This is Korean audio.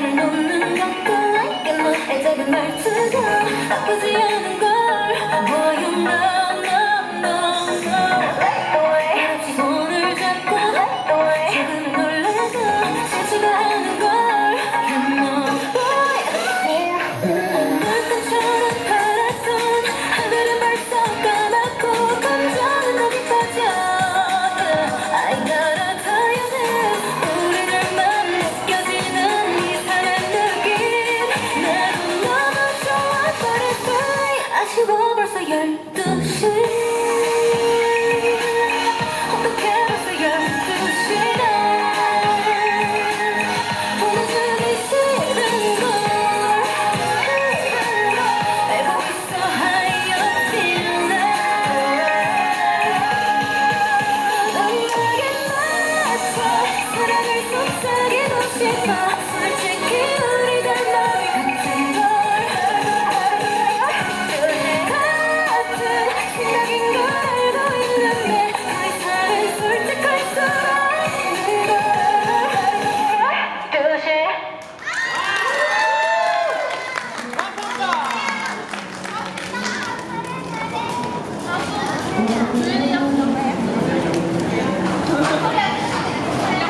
나를 놓는 것도 like a 뭐 해적은 말투가 나쁘지 않은 아쉬워 벌써 열두 시. 어떡해 벌써 열두 시다 보내주기 싫은 걸 알고 있어 하얀 음악에 맞춰 사랑을 속삭이고 싶어